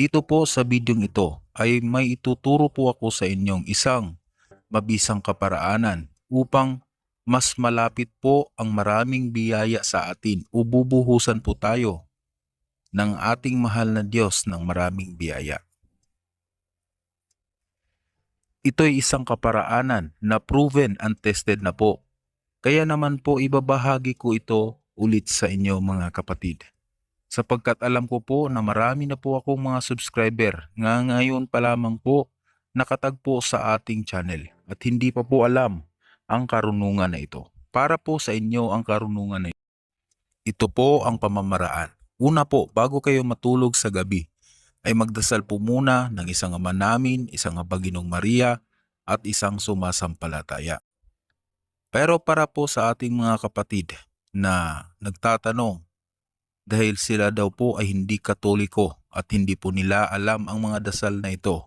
Dito po sa bidyong ito ay may ituturo po ako sa inyong isang mabisang kaparaanan upang mas malapit po ang maraming biyaya sa atin o bubuhusan po tayo ng ating mahal na Diyos ng maraming biyaya. Ito'y isang kaparaanan na proven and tested na po. Kaya naman po ibabahagi ko ito ulit sa inyo mga kapatid. Sapagkat alam ko po na marami na po akong mga subscriber nga ngayon pa lamang po nakatagpo sa ating channel at hindi pa po alam ang karunungan na ito. Para po sa inyo ang karunungan na ito. Ito po ang pamamaraan. Una po, bago kayo matulog sa gabi, ay magdasal po muna ng isang ama namin, isang abaginong Maria, at isang sumasampalataya. Pero para po sa ating mga kapatid na nagtatanong, dahil sila daw po ay hindi katoliko at hindi po nila alam ang mga dasal na ito.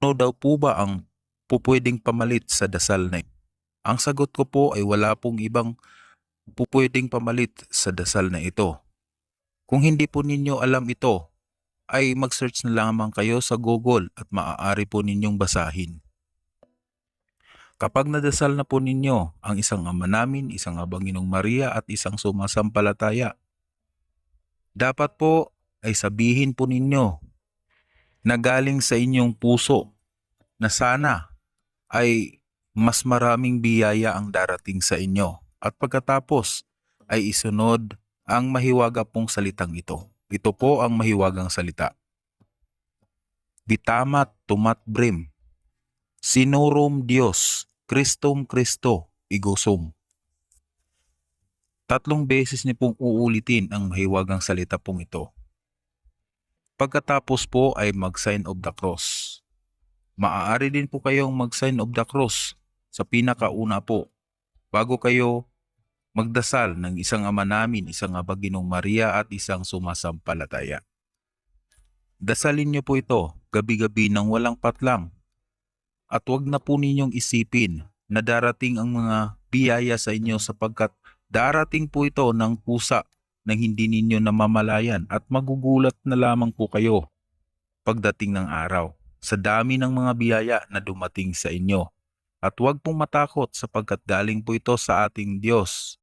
Ano daw po ba ang pupwedeng pamalit sa dasal na ito? Ang sagot ko po ay wala pong ibang pupwedeng pamalit sa dasal na ito. Kung hindi po ninyo alam ito, ay mag-search na lamang kayo sa Google at maaari po ninyong basahin. Kapag nadasal na po ninyo ang isang ama namin, isang abanginong Maria at isang sumasampalataya, dapat po ay sabihin po ninyo na galing sa inyong puso na sana ay mas maraming biyaya ang darating sa inyo at pagkatapos ay isunod ang mahiwaga pong salitang ito. Ito po ang mahiwagang salita. Bitamat tumat brim. Sinorum Dios, Kristum Kristo, igosum. Tatlong beses niyo pong uulitin ang mahiwagang salita pong ito. Pagkatapos po ay mag-sign of the cross. Maaari din po kayong mag-sign of the cross sa pinakauna po bago kayo magdasal ng isang ama namin, isang abaginong Maria at isang sumasampalataya. Dasalin niyo po ito gabi-gabi ng walang patlang at huwag na po ninyong isipin na darating ang mga biyaya sa inyo sapagkat darating po ito ng pusa na hindi ninyo namamalayan at magugulat na lamang po kayo pagdating ng araw sa dami ng mga biyaya na dumating sa inyo. At huwag pong matakot sapagkat galing po ito sa ating Diyos